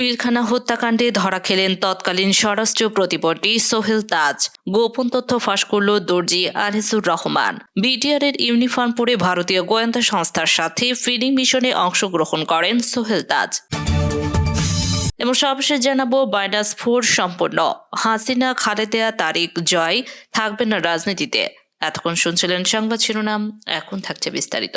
পিলখানা হত্যাকাণ্ডে ধরা খেলেন তৎকালীন স্বরাষ্ট্র প্রতিমন্ত্রী সোহেল তাজ। গোপন তথ্য ফাঁস করল দর্জি আনিসুর রহমান। বিটিআর এর ইউনিফর্ম পরে ভারতীয় গোয়েন্দা সংস্থার সাথে ফিলিং মিশনে অংশগ্রহণ করেন সোহেল তাজ। এবং সবশেষ জানাব, বাইনাস ফোর সম্পূর্ণ। হাসিনা খালেদা তারিক জয়, থাকবে না রাজনীতিতে। এতক্ষণ শুনছিলেন সংবাদ শিরোনাম, এখন থাকছে বিস্তারিত।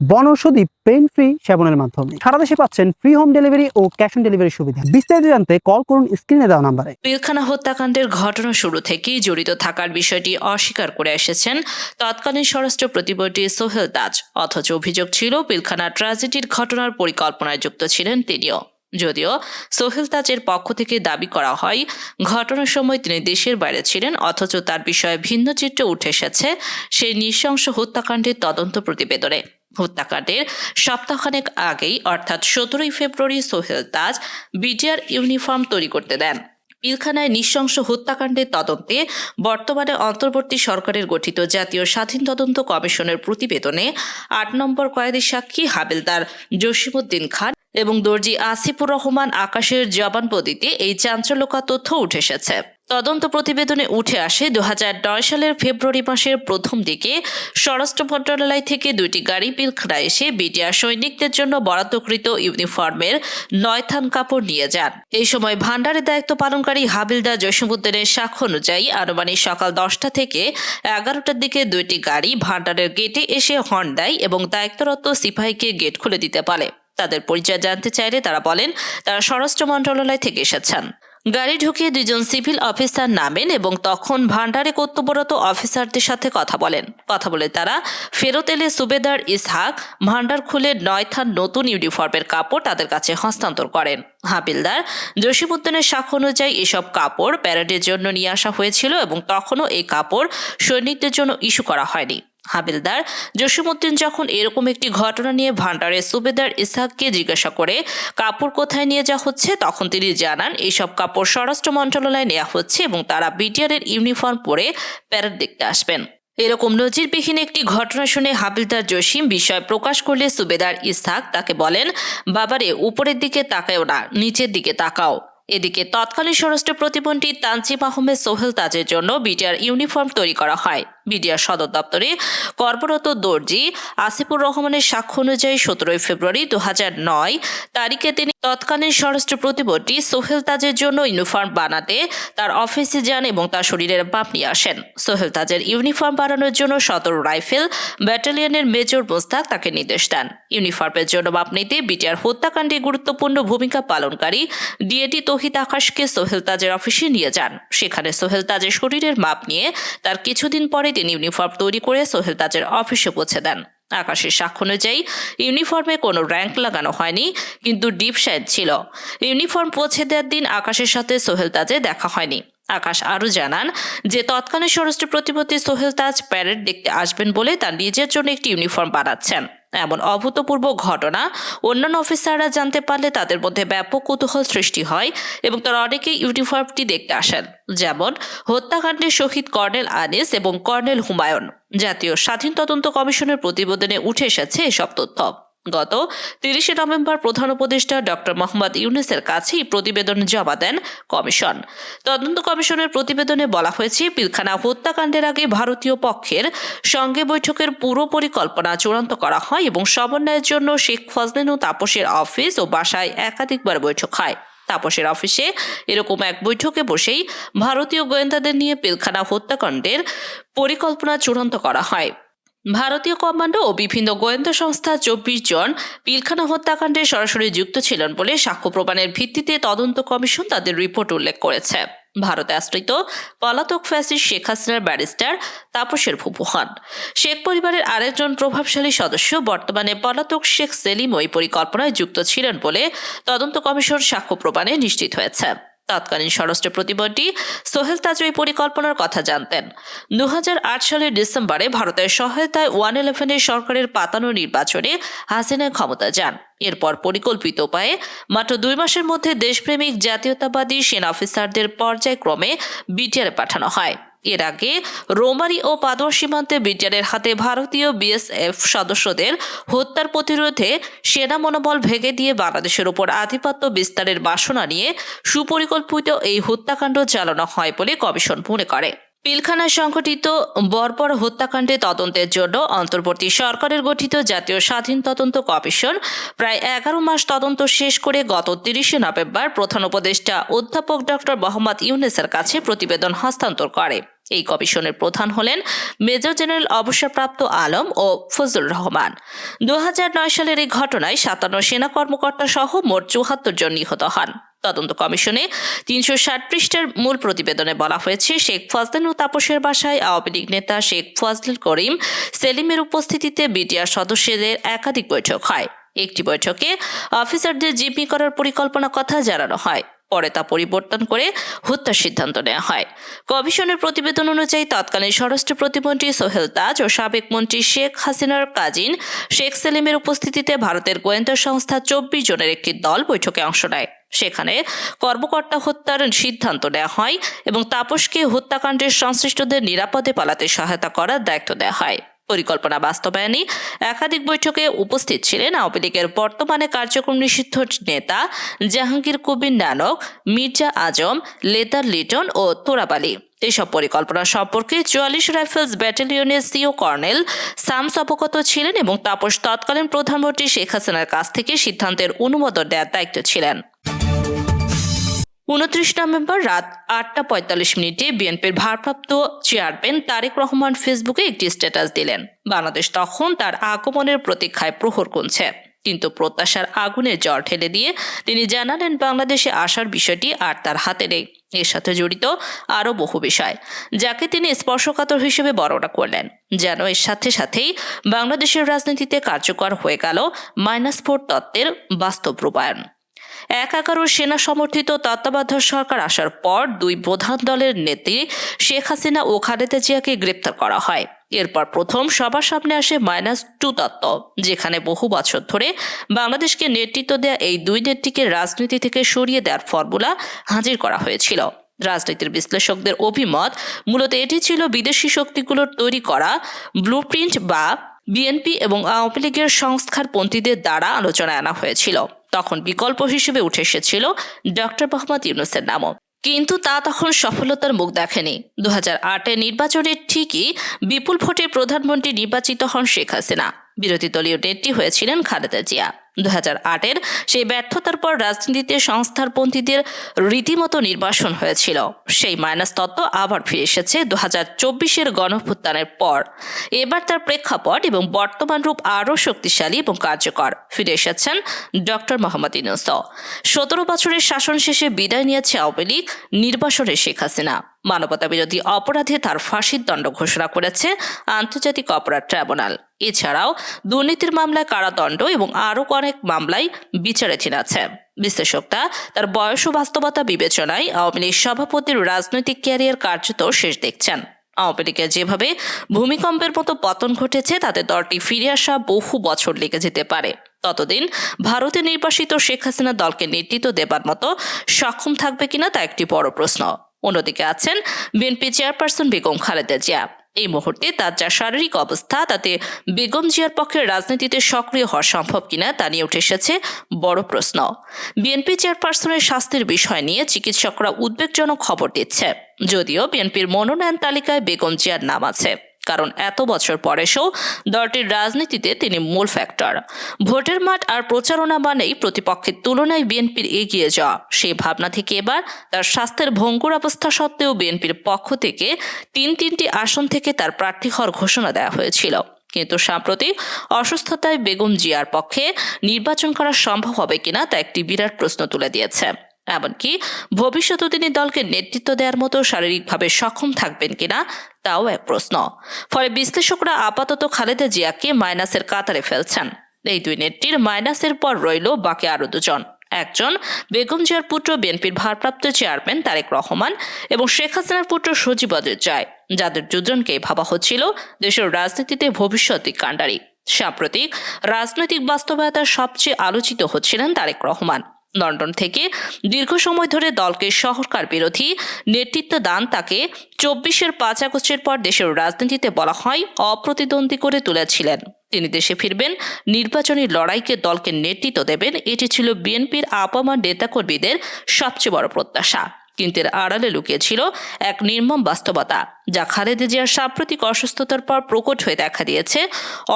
বনৌষধি পেন ফ্রি সেবনের মাধ্যমে। সারা দেশে পাচ্ছেন ফ্রি হোম ডেলিভারি ও ক্যাশ অন ডেলিভারি সুবিধা। বিস্তারিত জানতে কল করুন স্ক্রিনে দেওয়া নাম্বারে। পিলখানা হত্যাকাণ্ডের ঘটনা শুরু থেকেই জড়িত থাকার বিষয়টি অস্বীকার করে এসেছেন তৎকালীন স্বরাষ্ট্র প্রতিমন্ত্রী সোহেল তাজ অথচ অভিযোগ ছিল পিলখানা ট্র্যাজেডির ঘটনার পরিকল্পনায় যুক্ত ছিলেন তিনিও। যদিও সোহেল তাজের পক্ষ থেকে দাবি করা হয়, ঘটনার সময় তিনি দেশের বাইরে ছিলেন, অথচ তার বিষয়ে ভিন্ন চিত্র উঠে এসেছে সেই নৃশংস হত্যাকাণ্ডের তদন্ত প্রতিবেদনে। হত্যাকাণ্ডের সপ্তাহখানেক আগেই, অর্থাৎ সতেরোই ফেব্রুয়ারি সোহেল তাজ বিটিআর ইউনিফর্ম তৈরি করতে দেন। পিলখানায় নৃশংস হত্যাকাণ্ডের তদন্তে বর্তমানে অন্তর্বর্তী সরকারের গঠিত জাতীয় স্বাধীন তদন্ত কমিশনের প্রতিবেদনে আট নম্বর কয়েদি সাক্ষী হাবিলদার জসিমুদ্দিন খান এবং দর্জি আসিফুর রহমান আকাশের জবানবন্দিতে এই চাঞ্চল্যকর তথ্য উঠে এসেছে। তদন্ত প্রতিবেদনে উঠে আসে দু হাজার নয় সালের ফেব্রুয়ারি মাসের প্রথম দিকে স্বরাষ্ট্র মন্ত্রণালয় থেকে দুইটি গাড়ি পিলখানা এসে বিটিআর সৈনিকদের জন্য বরাদ্দকৃত ইউনিফর্মের নয় থান কাপড় নিয়ে যান। এই সময় ভান্ডারের দায়িত্ব পালনকারী হাবিলদার জসীমুদ্দিনের সাক্ষ্য অনুযায়ী আনুমানিক সকাল দশটা থেকে এগারোটার দিকে দুইটি গাড়ি ভান্ডারের গেটে এসে হর্ন দেয় এবং দায়িত্বরত সিপাহীকে গেট খুলে দিতে পারে। তাদের পরিচয় জানতে চাইলে তারা বলেন, তারা স্বরাষ্ট্র মন্ত্রণালয় থেকে এসেছেন। গাড়ি ঢুকিয়ে দুজন সিভিল অফিসার নামেন এবং তখন ভান্ডারে কর্তব্যরত অফিসারদের সাথে কথা বলেন। কথা বলে তারা, ফেরত এলে সুবেদার ইসহাক ভান্ডার খুলে নয় থান নতুন ইউনিফর্মের কাপড় তাদের কাছে হস্তান্তর করেন। হাবিলদার জসিমুদ্দিনের সাক্ষ্য অনুযায়ী এসব কাপড় প্যারেডের জন্য নিয়ে আসা হয়েছিল এবং তখনও এই কাপড় সৈনিকদের জন্য ইস্যু করা হয়নি। হাবিলদার। জসিমুদ্দিন যখন এরকম একটি ঘটনা নিয়ে ভান্ডারের সুবেদার ইসহাককে জিজ্ঞাসা করে, কাপড় কোথায় নিয়ে যাওয়া হচ্ছে? তখন তিনি জানান এইসব কাপড় স্বরাষ্ট্র মন্ত্রণালয়ে নেওয়া হচ্ছে এবং তারা বিটিআরের ইউনিফর্ম পরে প্যারেড দেখতে আসবেন। এরকম নজিরবিহীন একটি ঘটনা শুনে হাবিলদার জসিম বিষয় প্রকাশ করলে সুবেদার ইসহাক তাকে বলেন, বাবারে, উপরের দিকে তাকাও না, নিচের দিকে তাকাও। এদিকে তৎকালীন স্বরাষ্ট্র প্রতিমন্ত্রী তানজিম আহমেদ সোহেল তাজের জন্য বিটিআর ইউনিফর্ম তৈরি করা হয়। বিডিআর সদর দপ্তরে কর্মরত দর্জি আসিফুর রহমানের সাক্ষ্য অনুযায়ী সতেরোই ফেব্রুয়ারি দু নয় তারিখে তিনি তৎকালীন স্বরাষ্ট্র প্রতিমন্ত্রী সোহেল তাজের জন্য ইউনিফর্ম বানাতে তার অফিসে যান এবং তার শরীরের মাপ নিয়ে আসেন। সোহেল তাজের ইউনিফর্ম বানানোর জন্য সতেরো রাইফেল, ব্যাটালিয়নের মেজর মোস্তাক তাকে নির্দেশ দেন। ইউনিফর্মের জন্য মাপ নিতে বিটিআর হত্যাকাণ্ডে গুরুত্বপূর্ণ ভূমিকা পালনকারী ডিএটি তহিদ আকাশকে সোহেল তাজের অফিসে নিয়ে যান। সেখানে সোহেল তাজের শরীরের মাপ নিয়ে তার কিছুদিন পরে তিনি ইউনিফর্ম তৈরি করে সোহেল তাজের অফিসে পৌঁছে দেন। আকাশের সাক্ষ্য অনুযায়ী ইউনিফর্মে কোনো র্যাঙ্ক লাগানো হয়নি, কিন্তু ডিপ সাইড ছিল। ইউনিফর্ম পৌঁছে দেওয়ার দিন আকাশের সাথে সোহেল তাজে দেখা হয়নি। আকাশ আরও জানান যে, তৎকালীন স্বরাষ্ট্র প্রতিমন্ত্রী সোহেল তাজ প্যারেড দেখতে আসবেন বলে তার নিজের জন্য একটি ইউনিফর্ম বানাচ্ছেন। এমন অভূতপূর্ব ঘটনা অন্যান্য অফিসাররা জানতে পারলে তাদের মধ্যে ব্যাপক কৌতূহল সৃষ্টি হয় এবং তারা অনেকেই ইউনিফর্মটি দেখতে আসেন। যেমন হত্যাকাণ্ডের শহীদ কর্নেল আনিস এবং কর্নেল হুমায়ুন। জাতীয় স্বাধীন তদন্ত কমিশনের প্রতিবেদনে উঠে এসেছে এসব তথ্য। গত তিরিশে নভেম্বর প্রধান উপদেষ্টা ডক্টর মোহাম্মদ ইউনুসের কাছেই প্রতিবেদন জমা দেন কমিশন। তদন্ত কমিশনের প্রতিবেদনে বলা হয়েছে, পিলখানা হত্যাকাণ্ডের আগে ভারতীয় পক্ষের সঙ্গে বৈঠকের পুরো পরিকল্পনা চূড়ান্ত করা হয় এবং সমন্বয়ের জন্য শেখ ফজলেন ও তাপসের অফিস ও বাসায় একাধিকবার বৈঠক হয়। তাপসের অফিসে এরকম এক বৈঠকে বসেই ভারতীয় গোয়েন্দাদের নিয়ে পিলখানা হত্যাকাণ্ডের পরিকল্পনা চূড়ান্ত করা হয়। ভারতীয় কমান্ডো ও বিভিন্ন গোয়েন্দা সংস্থা চব্বিশ জন পিলখানা হত্যাকাণ্ডে সরাসরি যুক্ত ছিলেন বলে সাক্ষ্য প্রমাণের ভিত্তিতে তদন্ত কমিশন তাদের রিপোর্ট উল্লেখ করেছে। ভারতে আশ্রিত পলাতক ফ্যাসিস শেখ হাসিনার ব্যারিস্টার তাপসের ফুপু হন শেখ পরিবারের আরেকজন প্রভাবশালী সদস্য বর্তমানে পলাতক শেখ সেলিম ওই পরিকল্পনায় যুক্ত ছিলেন বলে তদন্ত কমিশন সাক্ষ্য প্রমাণে নিশ্চিত হয়েছে। তৎকালীন স্বরাষ্ট্র প্রতিমন্ত্রী সোহেল তাজ এই পরিকল্পনার কথা জানতেন। দু হাজার আট সালের ডিসেম্বরে ভারতের সহায়তায় ওয়ান ইলেভেনের সরকারের পাতানো নির্বাচনে হাসিনা ক্ষমতা যান। এরপর পরিকল্পিত উপায়ে মাত্র দুই মাসের মধ্যে দেশপ্রেমিক জাতীয়তাবাদী সেনা অফিসারদের পর্যায়ক্রমে বিটিআরে পাঠানো হয়। এর আগে রোমারি ও পাদোয়া সীমান্তে ব্রিটেনের হাতে ভারতীয় বিএসএফ সদস্যদের হত্যার প্রতিরোধে সেনা মনোবল ভেঙে দিয়ে বাংলাদেশের ওপর আধিপত্য বিস্তারের বাসনা নিয়ে সুপরিকল্পিত এই হত্যাকাণ্ড চালানো হয় বলে কমিশন মনে করে। পিলখানায় সংঘটিত বর্বর হত্যাকাণ্ডে তদন্তের জন্য অন্তর্বর্তী সরকারের গঠিত জাতীয় স্বাধীন তদন্ত কমিশন প্রায় এগারো মাস তদন্ত শেষ করে গত তিরিশে নভেম্বর প্রধান উপদেষ্টা অধ্যাপক ডক্টর মোহাম্মদ ইউনেসের কাছে প্রতিবেদন হস্তান্তর করে। এই কমিশনের প্রধান হলেন মেজর জেনারেল অবসরপ্রাপ্ত আলম ও ফজলুর রহমান। দু হাজার নয় সালের এই ঘটনায় সাতান্ন সেনা কর্মকর্তা সহ মোট চুয়াত্তর জন নিহত হন। তদন্ত কমিশনে তিনশো ষাট পৃষ্ঠার মূল প্রতিবেদনে বলা হয়েছে, শেখ ফজলেন ও তাপসের বাসায় আওয়ামী লীগ নেতা শেখ ফজলুল করিম সেলিমের উপস্থিতিতে বিটিআর সদস্যদের একাধিক বৈঠক হয়। একটি বৈঠকে অফিসারদের জিম্মি করার পরিকল্পনা কথা জানানো হয়। পরে তা পরিবর্তন করে হত্যার সিদ্ধান্ত নেওয়া হয়। কমিশনের প্রতিবেদন অনুযায়ী তৎকালীন স্বরাষ্ট্র প্রতিমন্ত্রী সোহেল তাজ ও সাবেক মন্ত্রী শেখ হাসিনার কাজিন শেখ সেলিমের উপস্থিতিতে ভারতের গোয়েন্দা সংস্থা চব্বিশ জনের একটি দল বৈঠকে অংশ নেয়। সেখানে কর্মকর্তা হত্যার সিদ্ধান্ত নেওয়া হয় এবং তাপসকে হত্যাকাণ্ডের সংশ্লিষ্টদের নিরাপদে পালাতে সহায়তা করার দায়িত্ব দেওয়া হয়। পরিকল্পনা বাস্তবায়নে একাধিক বৈঠকে উপস্থিত ছিলেন আওয়ামী লীগের বর্তমানে কার্যক্রম নিষিদ্ধ নেতা জাহাঙ্গীর কবির নানক, মির্জা আজম, লেদার লিটন ও তোরাবালি এসব পরিকল্পনা সম্পর্কে চুয়াল্লিশ রাইফেলস ব্যাটালিয়নের সিও কর্নেল সামস অবগত ছিলেন এবং তাপস তৎকালীন প্রধানমন্ত্রী শেখ হাসিনার কাছ থেকে সিদ্ধান্তের অনুমোদন দেওয়ার দায়িত্ব ছিলেন। উনত্রিশ নভেম্বর রাত আটটা পঁয়তাল্লিশ মিনিটে বিএনপির ভারপ্রাপ্ত চেয়ারম্যান তারেক রহমান ফেসবুকে একটি স্ট্যাটাস দিলেন। বাংলাদেশ তখন তার আগমনের প্রতীক্ষায় প্রহর গুনছে কিন্তু প্রত্যাশার আগুনে জ্বর ঠেলে দিয়ে তিনি জানালেন বাংলাদেশে আসার বিষয়টি আর তার হাতে নেই। এর সাথে জড়িত আরও বহু বিষয়, যাকে তিনি স্পর্শকাতর হিসেবে বর্ণনা করলেন। যেন এর সাথে সাথেই বাংলাদেশের রাজনীতিতে কার্যকর হয়ে গেল মাইনাস ফোর তত্ত্বের বাস্তব রূপায়ণ। এক এগারো সেনা সমর্থিত তত্ত্বাবধায়ক সরকার আসার পর দুই প্রধান দলের নেত্রী শেখ হাসিনা ও খালেদা জিয়াকে গ্রেপ্তার করা হয়। এরপর প্রথম সবার সামনে আসে মাইনাস টু তত্ত্ব, যেখানে বহু বছর ধরে বাংলাদেশকে নেতৃত্ব দেয়া এই দুই নেত্রীকে রাজনীতি থেকে সরিয়ে দেওয়ার ফর্মুলা হাজির করা হয়েছিল। রাজনীতির বিশ্লেষকদের অভিমত, মূলত এটি ছিল বিদেশি শক্তিগুলোর তৈরি করা ব্লুপ্রিন্ট বা বিএনপি এবং আওয়ামী লীগের সংস্কারপন্থীদের দ্বারা আলোচনায় আনা হয়েছিল। তখন বিকল্প হিসেবে উঠে এসেছিল ডক্টর মোহাম্মদ ইউনুসের নামও। কিন্তু তা তখন সফলতার মুখ দেখেনি। দু হাজার আটের নির্বাচনের ঠিকই বিপুল ভোটে প্রধানমন্ত্রী নির্বাচিত হন শেখ হাসিনা। বিরোধী দলীয় নেত্রী হয়েছিলেন খালেদা জিয়া। দু হাজার আটের সেই ব্যর্থতার পর রাজনীতিতে সংস্থারপন্থীদের রীতিমতো নির্বাসন হয়েছিল। সেই মাইনাস তত্ত্ব আবার ফিরে এসেছে দু হাজার চব্বিশের গণভ্যুত্থানের পর। এবার তার প্রেক্ষাপট এবং বর্তমান রূপ আরও শক্তিশালী এবং কার্যকর। ফিরে এসেছেন ডক্টর মোহাম্মদ ইউনুস। সতেরো বছরের শাসন শেষে বিদায় নিয়েছে আওয়ামী লীগ নির্বাসনে শেখ হাসিনা। মানবতা বিরোধী অপরাধে তার ফাঁসির দণ্ড ঘোষণা করেছে আন্তর্জাতিক অপরাধ ট্রাইব্যুনাল। এছাড়াও দুর্নীতির মামলায় কারাদণ্ড এবং আরও অনেক মামলায় বিচারাধীন আছে। বিশ্লেষকরা তার বয়স ও বাস্তবতা বিবেচনায় আওয়ামী লীগ সভাপতির রাজনৈতিক ক্যারিয়ার কার্যত শেষ দেখছেন। আওয়ামী লীগের যেভাবে ভূমিকম্পের মতো পতন ঘটেছে, তাতে দলটি ফিরে আসা বহু বছর লেগে যেতে পারে। ততদিন ভারতে নির্বাসিত শেখ হাসিনা দলকে নেতৃত্ব দেবার মতো সক্ষম থাকবে কিনা তা একটি বড় প্রশ্ন। অন্যদিকে আছেন বিএনপি চেয়ারপারসন বেগম খালেদা জিয়া। এই মুহূর্তে তার যা শারীরিক অবস্থা, তাতে বেগম জিয়ার পক্ষে রাজনীতিতে সক্রিয় হওয়া সম্ভব কিনা তা নিয়ে উঠে এসেছে বড় প্রশ্ন। বিএনপি চেয়ারপারসনের স্বাস্থ্যের বিষয় নিয়ে চিকিৎসকরা উদ্বেগজনক খবর দিচ্ছে। যদিও বিএনপির মনোনয়ন তালিকায় বেগম জিয়ার নাম আছে। কারণ এত বছর পর এসেও দলটির রাজনীতিতে তিনি মূল ফ্যাক্টর ভোটের মাঠ আর প্রচারণা মানেই প্রতিপক্ষের তুলনায় বিএনপির এগিয়ে যাওয়া। সেই ভাবনা থেকে এবার তার স্বাস্থ্যের ভঙ্গুর অবস্থা সত্ত্বেও বিএনপির পক্ষ থেকে তিন তিনটি আসন থেকে তার প্রার্থী হওয়ার ঘোষণা দেওয়া হয়েছিল। কিন্তু সাম্প্রতিক অসুস্থতায় বেগম জিয়ার পক্ষে নির্বাচন করা সম্ভব হবে কিনা তা একটি বিরাট প্রশ্ন তুলে দিয়েছে। এমনকি ভবিষ্যতে তিনি দলকে নেতৃত্ব দেওয়ার মতো শারীরিকভাবে সক্ষম থাকবেন কিনা তাও এক প্রশ্ন। ফলে বিশ্লেষকরা আপাতত খালেদা জিয়াকে মাইনাসের কাতারে ফেলছেন। এই দুই নেত্রীর মাইনাসের পর রইল বাকি আরও দুজন। একজন বেগম জিয়ার পুত্র বিএনপির ভারপ্রাপ্ত চেয়ারম্যান তারেক রহমান এবং শেখ হাসিনার পুত্র সজীব জয় যাদের দুজনকেই ভাবা হচ্ছিল দেশের রাজনীতিতে ভবিষ্যৎ কাণ্ডারি। সাম্প্রতিক রাজনৈতিক বাস্তবতার সবচেয়ে আলোচিত হচ্ছিলেন তারেক রহমান। লন্ডন থেকে দীর্ঘ সময় ধরে দলকে সরকার বিরোধী নেতৃত্ব দান তাকে চব্বিশের পাঁচ আগস্টের পর দেশের রাজনীতিতে বলা হয় অপ্রতিদ্বন্দ্বী করে তুলেছিলেন। তিনি দেশে ফিরবেন, নির্বাচনী লড়াইকে দলকে নেতৃত্ব দেবেন। এটি ছিল বিএনপির আপামা নেতাকর্মীদের সবচেয়ে বড় প্রত্যাশা। কিন্তু এর আড়ালে লুকিয়েছিল এক নির্মম বাস্তবতা, যা খালেদা জিয়ার সাম্প্রতিক অসুস্থতার পর প্রকট হয়ে দেখা দিয়েছে।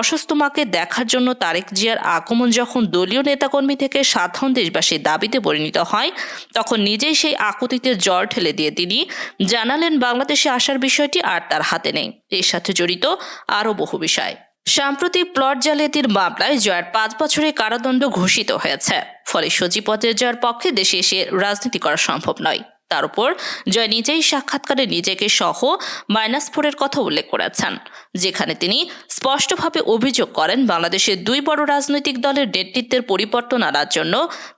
অসুস্থ মাকে দেখার জন্য তারেক জিয়ার আগমন যখন দলীয় নেতাকর্মী থেকে সাধারণ দেশবাসীর দাবিতে পরিণত হয়, তখন নিজেই সেই আকুতিতে জল ঠেলে দিয়ে তিনি জানালেন, বাংলাদেশে আসার বিষয়টি আর তার হাতে নেই। এর সাথে জড়িত আরও বহু বিষয়। সাম্প্রতিক প্লট জালিয়াতির মামলায় জয়ের পাঁচ বছরের কারাদণ্ড ঘোষিত হয়েছে। ফলে সচিপদের জয়ের পক্ষে দেশে এসে রাজনীতি করা সম্ভব নয়। তার উপর জয় নিজেই সাক্ষাৎকারে নিজেকে সহ মাইনাস ফোরের কথা উল্লেখ করেছেন, যেখানে তিনি স্পষ্টভাবে অভিযোগ করেন বাংলাদেশের দুই বড় রাজনৈতিক দলের নেতৃত্বের পরিবর্তন আনার জন্য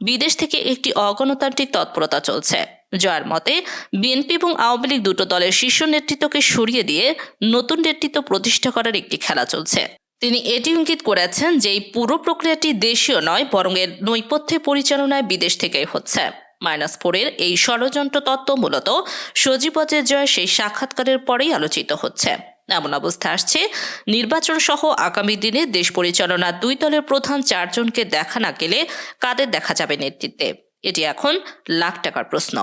বিদেশ থেকে একটি অগণতান্ত্রিক তৎপরতা চলছে। জয়ের মতে বিএনপি এবং আওয়ামী লীগ দুটো দলের শীর্ষ নেতৃত্বকে সরিয়ে দিয়ে নতুন নেতৃত্ব প্রতিষ্ঠা করার একটি খেলা চলছে। তিনি এটি ইঙ্গিত করেছেন যে এই পুরো প্রক্রিয়াটি দেশীয় নয়, বরং এর নৈপথ্যে পরিচালনায় বিদেশ থেকেই হচ্ছে। মাইনাস ফোরের এই ষড়যন্ত্র তত্ত্ব মূলত সজীবজের জয় সেই সাক্ষাৎকারের পরেই আলোচিত হচ্ছে। এমন অবস্থা আসছে, নির্বাচন সহ আগামী দিনে দেশ পরিচালনার দুই দলের প্রধান চারজনকে দেখা না গেলে কাদের দেখা যাবে নেতৃত্বে? এটি এখন লাখ টাকার প্রশ্ন।